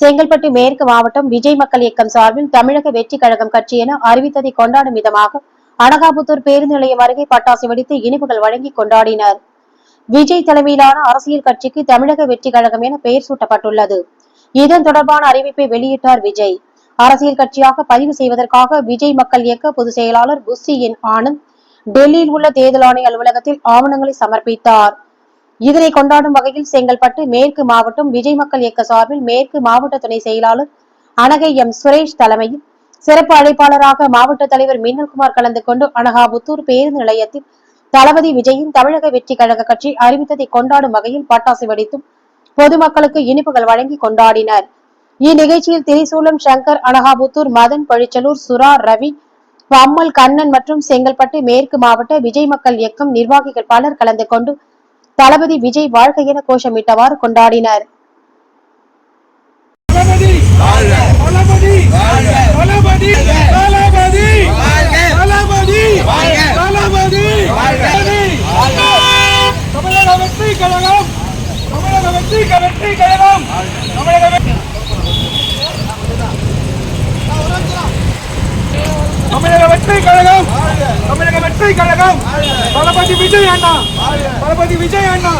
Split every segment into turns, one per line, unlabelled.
செங்கல்பட்டு மேற்கு மாவட்டம் விஜய் மக்கள் இயக்கம் சார்பில் தமிழக வெற்றி கழகம் கட்சி என அறிவித்ததை கொண்டாடும் விதமாக அனகாபுத்தூர் பேருந்து நிலையம் அருகே பட்டாசு வெடித்து இனிப்புகள் வழங்கி கொண்டாடினர். விஜய் தலைமையிலான அரசியல் கட்சிக்கு தமிழக வெற்றி கழகம் என பெயர் சூட்டப்பட்டுள்ளது. இதன் தொடர்பான அறிவிப்பை வெளியிட்டார் விஜய். அரசியல் கட்சியாக பதிவு செய்வதற்காக விஜய் மக்கள் இயக்க பொதுச் செயலாளர் புஸ்ஸி என் ஆனந்த் டெல்லியில் உள்ள தேர்தல் ஆணைய அலுவலகத்தில் ஆவணங்களை சமர்ப்பித்தார். இதனை கொண்டாடும் வகையில் செங்கல்பட்டு மேற்கு மாவட்டம் விஜய் மக்கள் இயக்க சார்பில் மேற்கு மாவட்ட துணை செயலாளர் அனகை எம். சுரேஷ் தலைமையில் சிறப்பு அழைப்பாளராக மாவட்ட தலைவர் மின்னல்குமார் கலந்து கொண்டு அனகாபுத்தூர் பேருந்து நிலையத்தில் தளபதி விஜயின் தமிழக வெற்றி கழக கட்சி அறிவித்ததை கொண்டாடும் வகையில் பட்டாசு வெடித்தும் பொதுமக்களுக்கு இனிப்புகள் வழங்கி கொண்டாடினர். இந்நிகழ்ச்சியில் திரிசூலம் சங்கர் அனகாபுத்தூர் மதன் பழிச்சலூர் சுரா ரவி பம்மல் கண்ணன் மற்றும் செங்கல்பட்டு மேற்கு மாவட்ட விஜய் மக்கள் இயக்கம் நிர்வாகிகள் பலர் கலந்து கொண்டு தளபதி விஜய் வாழ்க்கை என கோஷமிட்டவாறு கொண்டாடினர்.
தமிழக வெற்றி கழகம் வெற்றி கழகம் தளபதி விஜய் அண்ணா. தளபதி விஜய் அண்ணா.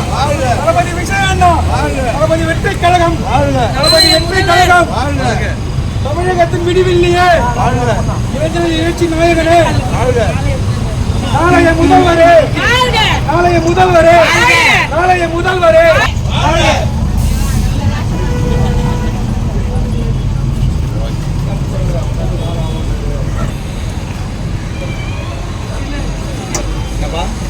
தளபதி விஜய் அண்ணா. தளபதி வெற்றி கழகம். தளபதி வெற்றி கழகம். தமிழகத்தின் விடிவில்லையே. இளைஞர் எழுச்சி நாயகனே. நாளைய முதல்வரே. நாளைய முதல்வரே. நாளைய முதல்வரே. 么